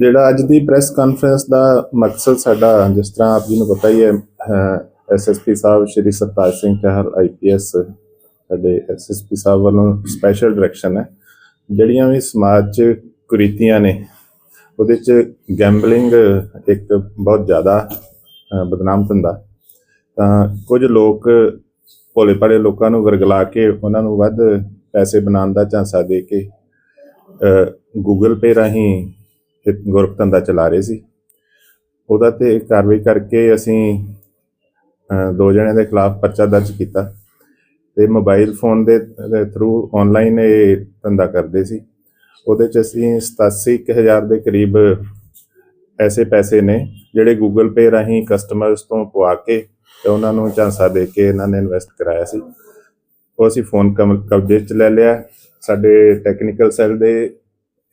ਜਿਹੜਾ ਅੱਜ ਦੀ press conference ਦਾ ਮਕਸਦ ਸਾਡਾ, ਜਿਸ ਤਰ੍ਹਾਂ ਆਪ ਜੀ ਨੂੰ ਪਤਾ ਹੀ ਹੈ ਐਸਐਸਪੀ ਸਾਹਿਬ ਸ਼੍ਰੀ ਸਰਤਾਜ ਸਿੰਘ ਚਾਹਲ ਆਈਪੀਐਸ ਸਾਡੇ ਐਸਐਸਪੀ ਸਾਹਿਬ ਵੱਲੋਂ ਸਪੈਸ਼ਲ ਡਾਇਰੈਕਸ਼ਨ ਹੈ। ਜਿਹੜੀਆਂ ਵੀ ਸਮਾਜ 'ਚ ਕੁਰੀਤੀਆਂ ਨੇ, ਉਹਦੇ 'ਚ ਗੈਂਬਲਿੰਗ ਇੱਕ ਬਹੁਤ ਜ਼ਿਆਦਾ ਬਦਨਾਮ ਧੰਦਾ। ਤਾਂ ਕੁਝ ਲੋਕ ਭੋਲੇ ਭਾਲੇ ਲੋਕਾਂ ਨੂੰ ਵਰਗਲਾ ਕੇ ਉਹਨਾਂ ਨੂੰ ਵੱਧ ਪੈਸੇ ਬਣਾਉਣ ਦਾ ਝਾਂਸਾ ਦੇ ਕੇ ਗੂਗਲ ਪੇ ਰਾਹੀਂ ਇੱਕ ਗੁਰਪ ਧੰਦਾ ਚਲਾ ਰਹੇ ਸੀ। ਉਹਦਾ ਤੇ ਕਾਰਵਾਈ ਕਰਕੇ ਅਸੀਂ ਦੋ ਜਣਿਆਂ ਦੇ ਖਿਲਾਫ ਪਰਚਾ ਦਰਜ ਕੀਤਾ ਤੇ ਮੋਬਾਈਲ ਫੋਨ ਦੇ ਥਰੂ ਆਨਲਾਈਨ ਇਹ ਧੰਦਾ ਕਰਦੇ ਸੀ। ਉਹਦੇ ਚ ਅਸੀਂ 87000 ਦੇ ਕਰੀਬ ਐਸੇ ਪੈਸੇ ਨੇ ਜਿਹੜੇ ਗੂਗਲ ਪੇ ਰਾਹੀਂ ਕਸਟਮਰਸ ਤੋਂ ਪਵਾ ਕੇ ਤੇ ਉਹਨਾਂ ਨੂੰ ਝਾਂਸਾ ਦੇ ਕੇ ਇਹਨਾਂ ਨੇ ਇਨਵੈਸਟ ਕਰਾਇਆ ਸੀ। ਉਹ ਅਸੀਂ ਫੋਨ ਕਮ- ਕਬਜ਼ੇ 'ਚ ਲੈ ਲਿਆ। ਸਾਡੇ ਟੈਕਨੀਕਲ ਸੈੱਲ ਦੇ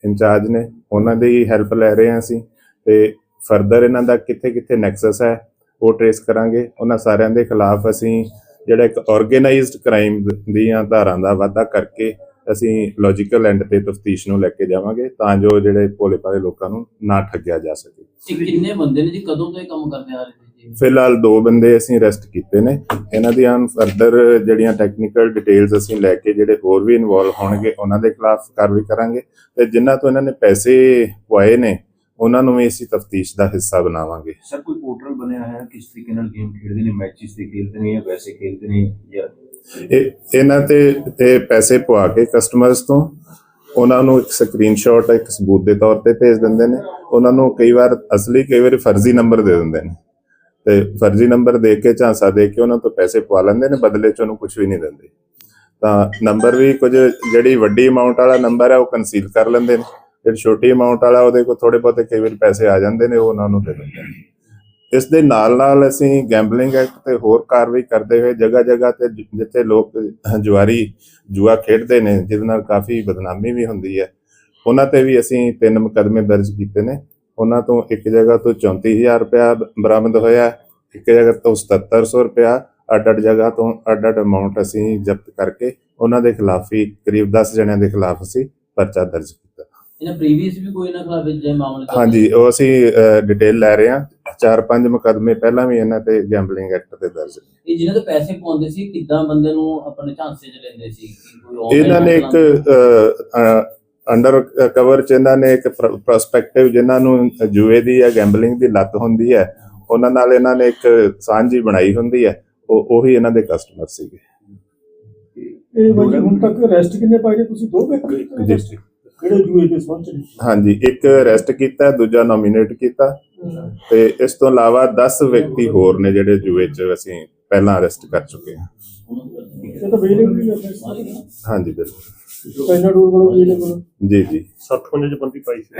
ਇੰਚਾਰਜ ਨੇ, ਉਹਨਾਂ ਦੀ ਹੈਲਪ ਲੈ ਰਹੇ ਹਾਂ ਅਸੀਂ ਤੇ ਫਰਦਰ ਇਹਨਾਂ ਦਾ ਕਿੱਥੇ ਕਿੱਥੇ ਨੈਕਸਸ ਹੈ, ਉਹ ਟ੍ਰੇਸ ਕਰਾਂਗੇ। ਉਹਨਾਂ ਸਾਰਿਆਂ ਦੇ ਖਿਲਾਫ ਅਸੀਂ ਜਿਹੜਾ ਇੱਕ ਆਰਗੇਨਾਈਜ਼ਡ ਕ੍ਰਾਈਮ ਦੀਆਂ ਧਾਰਾਂ ਦਾ ਵਾਧਾ ਕਰਕੇ ਅਸੀਂ ਲੌਜੀਕਲ ਐਂਡ ਤੇ ਤਫਤੀਸ਼ ਨੂੰ ਲੈ ਕੇ ਜਾਵਾਂਗੇ ਤਾਂ ਜੋ ਜਿਹੜੇ ਭੋਲੇ ਭਾਲੇ ਲੋਕਾਂ ਨੂੰ ਨਾ ਠੱਗਿਆ ਜਾ ਸਕੇ। ਕਿੰਨੇ ਬੰਦੇ ਨੇ ਜੀ? ਕਦੋਂ ਤੋਂ ਇਹ ਕੰਮ ਕਰਦੇ ਆ ਰਹੇ ਨੇ? ਫਿਲਹਾਲ ਦੋ ਬੰਦੇ ਅਸੀਂ ਅਰੈਸਟ ਕੀਤੇ ਨੇ। ਇਹਨਾਂ ਦੀਆਂ ਫਰਦਰ ਜਿਹੜੀਆਂ ਟੈਕਨੀਕਲ ਡਿਟੇਲਸ ਅਸੀਂ ਲੈ ਕੇ ਜਿਹੜੇ ਹੋਰ ਵੀ ਇਨਵੋਲਵ ਹੋਣਗੇ ਉਹਨਾਂ ਦੇ ਖਿਲਾਫ ਕਾਰਵਾਈ ਕਰਾਂਗੇ। ਤੇ ਜਿਨ੍ਹਾਂ ਤੋਂ ਇਹਨਾਂ ਨੇ ਪੈਸੇ ਪਵਾਏ ਨੇ ਉਹਨਾਂ ਨੂੰ ਵੀ ਅਸੀਂ ਤਫਤੀਸ਼ ਦਾ ਹਿੱਸਾ ਬਣਾਵਾਂਗੇ। ਸਰ ਕੋਈ ਪੋਰਟਲ ਬਣਿਆ ਹੈ? ਕਿਸ ਤਰੀਕੇ ਨਾਲ ਗੇਮ ਖੇਡਦੇ ਨੇ? ਮੈਚਿਸ ਤੇ ਖੇਡਦੇ ਨੇ ਜਾਂ ਵੈਸੇ ਖੇਡਦੇ ਨੇ ਜਾਂ ਇਹ ਇਹਨਾਂ ਤੇ ਤੇ ਪੈਸੇ ਪਵਾ ਕੇ ਕਸਟਮਰਸ ਤੋਂ ਉਹਨਾਂ ਨੂੰ ਇੱਕ ਸਕਰੀਨਸ਼ਾਟ ਇੱਕ ਸਬੂਤ ਦੇ ਤੌਰ ਤੇ ਭੇਜ ਦਿੰਦੇ ਨੇ। ਉਹਨਾਂ ਨੂੰ ਕਈ ਵਾਰ ਅਸਲੀ ਕਈ ਵਾਰ ਫਰਜ਼ੀ ਨੰਬਰ ਦੇ ਦਿੰਦੇ ਨੇ। ਤੇ ਫਰਜ਼ੀ ਨੰਬਰ ਦੇ ਕੇ ਝਾਂਸਾ ਦੇ ਕੇ ਉਹਨਾਂ ਤੋਂ ਪੈਸੇ ਪਵਾ ਲੈਂਦੇ ਨੇ, ਬਦਲੇ ਚ ਉਹਨੂੰ ਕੁਝ ਵੀ ਨਹੀਂ ਦਿੰਦੇ। ਤਾਂ ਨੰਬਰ ਵੀ ਕੁਝ ਜਿਹੜੀ ਵੱਡੀ ਅਮਾਉਂਟ ਵਾਲਾ ਨੰਬਰ ਹੈ ਉਹ ਕਨਸੀਲ ਕਰ ਲੈਂਦੇ ਨੇ। ਜਿਹੜੀ ਛੋਟੀ ਅਮਾਉਂਟ ਵਾਲਾ, ਉਹਦੇ ਕੋਲ ਥੋੜੇ ਬਹੁਤੇ ਕਈ ਵਾਰ ਪੈਸੇ ਆ ਜਾਂਦੇ ਨੇ, ਉਹ ਉਹਨਾਂ ਨੂੰ ਦੇ ਦਿੰਦੇ ਨੇ। ਇਸ ਦੇ ਨਾਲ ਨਾਲ ਅਸੀਂ ਗੈਂਬਲਿੰਗ ਐਕਟ ਤੇ ਹੋਰ ਕਾਰਵਾਈ ਕਰਦੇ ਹੋਏ ਜਗ੍ਹਾ ਜਗ੍ਹਾ ਤੇ ਜਿੱਥੇ ਲੋਕ ਜੁਆਰੀ, ਜੂਆ ਖੇਡਦੇ ਨੇ, ਜਿਹਦੇ ਨਾਲ ਕਾਫੀ ਬਦਨਾਮੀ ਵੀ ਹੁੰਦੀ ਹੈ। ਉਹਨਾਂ ਤੇ ਵੀ ਅਸੀਂ ਤਿੰਨ ਮੁਕੱਦਮੇ ਦਰਜ ਕੀਤੇ ਨੇ। ਉਹਨਾਂ ਤੋਂ ਇੱਕ ਜਗ੍ਹਾ ਤੋਂ 34000 ਰੁਪਇਆ ਬਰਾਮਦ ਹੋਇਆ ਇੱਕ ਜਗ੍ਹਾ ਤੋਂ 7700 ਰੁਪਇਆ ਅੱਡ ਅੱਡ ਜਗ੍ਹਾ ਤੋਂ ਅੱਡ ਅੱਡ ਅਮਾਉਂਟ ਅਸੀਂ ਜ਼ਬਤ ਕਰਕੇ ਉਹਨਾਂ ਦੇ ਖਿਲਾਫ ਹੀ ਕਰੀਬ 10 ਜਣਿਆਂ ਦੇ ਖਿਲਾਫ ਅਸੀਂ ਪਰਚਾ ਦਰਜ ਕੀਤਾ। ਇਹਨਾਂ ਪ੍ਰੀਵੀਅਸ ਵੀ ਕੋਈ ਨਾ ਖਿਲਾਫ ਜੇ ਮਾਮਲੇ ਹਾਂਜੀ ਉਹ ਅਸੀਂ ਡਿਟੇਲ ਲੈ ਰਹੇ ਹਾਂ। ਚਾਰ ਪੰਜ ਮੁਕੱਦਮੇ ਪਹਿਲਾਂ ਵੀ ਇਹਨਾਂ ਤੇ ਗੈਂਬਲਿੰਗ ਐਕਟ ਤੇ ਦਰਜ ਨੇ। ਇਹ ਜਿਹਨਾਂ ਤੋਂ ਪੈਸੇ ਪਾਉਂਦੇ ਸੀ ਕਿੱਦਾਂ ਬੰਦੇ ਨੂੰ ਆਪਣੇ ਝਾਂਸੇ 'ਚ ਲੈਂਦੇ ਸੀ ਇਹਨਾਂ ਨੇ ਇੱਕ? ਅੰਡਰ ਕਵਰ ਚ ਇਹਨਾਂ ਨੇ ਇੱਕ ਪ੍ਰਸਪੈਕਟਿਵ ਜਿਨ੍ਹਾਂ ਨੂੰ ਜੂਏ ਦੀ ਜਾਂ ਗੈਂਬਲਿੰਗ ਦੀ ਲੱਤ ਹੁੰਦੀ ਹੈ ਉਹਨਾਂ ਨਾਲ ਇਹਨਾਂ ਨੇ ਇੱਕ ਸਾਂਝੀ ਬਣਾਈ ਹੁੰਦੀ ਹੈ ਉਹ ਉਹੀ ਇਹਨਾਂ ਦੇ ਕਸਟਮਰ ਸੀਗੇ। ਇਹ ਬਾਈ ਜੀ ਹੁਣ ਤੱਕ ਅਰੈਸਟ ਕਿੰਨੇ ਪਾਏ ਨੇ ਤੁਸੀਂ? ਦੋ ਵਿਅਕਤੀ ਜੀ। ਜੀ। ਕਿਹੜੇ ਜੂਏ ਦੇ ਸੰਬੰਧ ਚ ਨੇ? ਹਾਂਜੀ ਇੱਕ ਅਰੈਸਟ ਕੀਤਾ ਦੂਜਾ ਨੋਮੀਨੇਟ ਕੀਤਾ ਤੇ ਇਸ ਤੋਂ ਇਲਾਵਾ 10 ਵਿਅਕਤੀ ਹੋਰ ਨੇ ਜਿਹੜੇ ਜੂਏ ਚ ਅਸੀਂ ਪਹਿਲਾਂ ਅਰੈਸਟ ਕਰ ਚੁੱਕੇ ਹਾਂ। ਇਹ ਤਾਂ ਵੇਲੇ ਵੀ ਹੈ ਹਾਂਜੀ ਬਿਲਕੁਲ। ਜੀ। ਜੀ 7 ਚ ਬੰਦੀ ਪਾਈ ਸੀ।